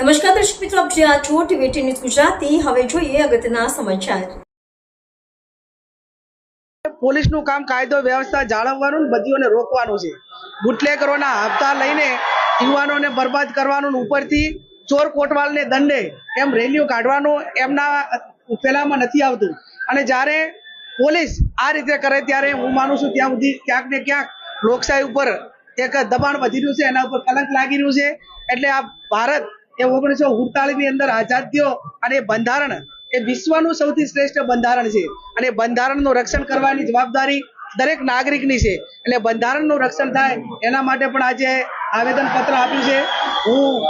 નમસ્કાર દર્શક મિત્રો, આપ જ્યાં છો ટીવી ન્યૂઝ ગુજરાતી. હવે જોઈએ અગત્યના સમાચાર. પોલીસનું કામ કાયદો, વ્યવસ્થા જાળવવાનું બધીઓને રોકવાનું છે. બુટલેકરોના હપ્તા લઈને યુવાનોને બરબાદ કરવાનું ઉપરથી ચોર કોટવાલને દંડે એમ રેલીઓ કાઢવાનું એમના પેલામાં નથી આવતું. અને જ્યારે પોલીસ આ રીતે કરે ત્યારે હું માનું છું ત્યાં સુધી ક્યાંક ને ક્યાંક લોકશાહી ઉપર એક દબાણ વધી રહ્યું છે, એના ઉપર કલંક લાગી રહ્યું છે. એટલે આ ભારત એ ઓગણીસો ની અંદર આઝાદીઓ અને બંધારણ એ વિશ્વનું સૌથી શ્રેષ્ઠ બંધારણ છે. અને બંધારણનું રક્ષણ કરવાની જવાબદારી દરેક નાગરિકની છે. એટલે બંધારણનું રક્ષણ થાય એના માટે પણ આજે આવેદન પત્ર આપ્યું છે. હું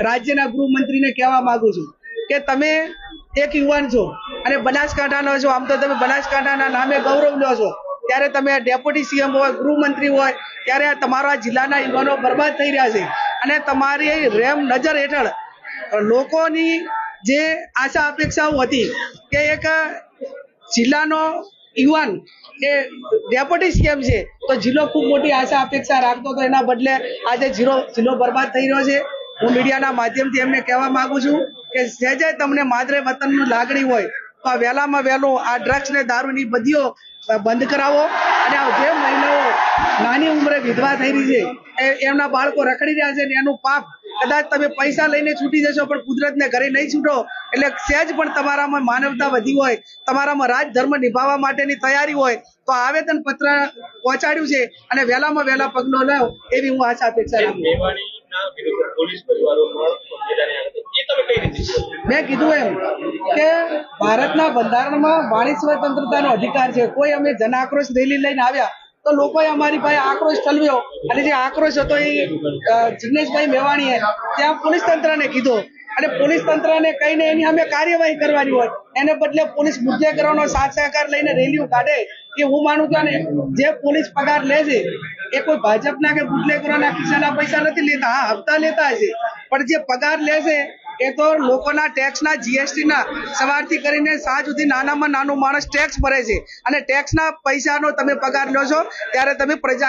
રાજ્યના ગૃહમંત્રીને કહેવા માંગુ છું કે તમે એક યુવાન છો અને બનાસકાંઠાનો છો, આમ તો તમે બનાસકાંઠાના નામે ગૌરવ લો છો. ત્યારે તમે ડેપ્યુટી સીએમ હોય, ગૃહમંત્રી હોય, ત્યારે તમારા જિલ્લાના યુવાનો બરબાદ થઈ રહ્યા છે. અને તમારી રેમ નજર હેઠળ લોકોની જે આશા અપેક્ષાઓ હતી કે એક જિલ્લાનો યુવાન એ ડેપ્યુટી સીએમ છે, તો જિલ્લો ખૂબ મોટી આશા અપેક્ષા રાખતો તો એના બદલે આજે જીરો જિલ્લો બરબાદ થઈ રહ્યો છે. હું મીડિયાના માધ્યમથી એમને કહેવા માંગુ છું કે સહેજે તમને માદરે વતનની લાગણી હોય, તો આ વહેલામાં વહેલું આ ડ્રગ્સ ને દારૂની બધીઓ બંધ કરાવો અને જે મહિલાઓ નાની ઉંમરે વિધવા થઈ રહી છે એમના બાળકો રખડી રહ્યા છે એનું પાપ કદાચ તમે પૈસા લઈને છૂટી જશો, પણ કુદરતને ઘરે નહીં છૂટો એટલે સહેજ પણ તમારામાં માનવતા વધી હોય, તમારામાં રાજ ધર્મ નિભાવવા માટેની તૈયારી હોય, તો આવેદન પત્ર પહોંચાડ્યું છે અને વહેલામાં વહેલા પગલો લો એવી હું આશા અપેક્ષા રાખું? મેં કીધું એમ કે ભારતના બંધારણમાં વાણી સ્વતંત્રતાનો અધિકાર છે. કોઈ અમે જન આક્રોશ રેલી લઈને આવ્યા તો લોકોએ અમારી પાસે આક્રોશ ઠલવ્યો. અને જે આક્રોશ હતો એ જિગ્નેશભાઈ મેવાણીએ ત્યાં પોલીસ તંત્રને કીધો. અને પોલીસ તંત્રને કહીને એની અમે કાર્યવાહી કરવાની હોય, એને બદલે પોલીસ બુદ્ધેકરોનો સાથ સહકાર લઈને રેલીઓ કાઢે એ હું માનું છું ને જે પોલીસ પગાર લે છે, એ કોઈ ભાજપના કે બુટલેગરોના ખિસ્સાના પૈસા નથી લેતા. હા, હપ્તા લેતા હશે. પણ જે પગાર લે છે એ તો લોકોના ટેક્સના જીએસટીના સવારથી કરીને સાંજ સુધી નાનામાં નાનો માણસ ટેક્સ ભરે છે. અને ટેક્સના પૈસાનો તમે પગાર લો છો, ત્યારે તમે પ્રજાને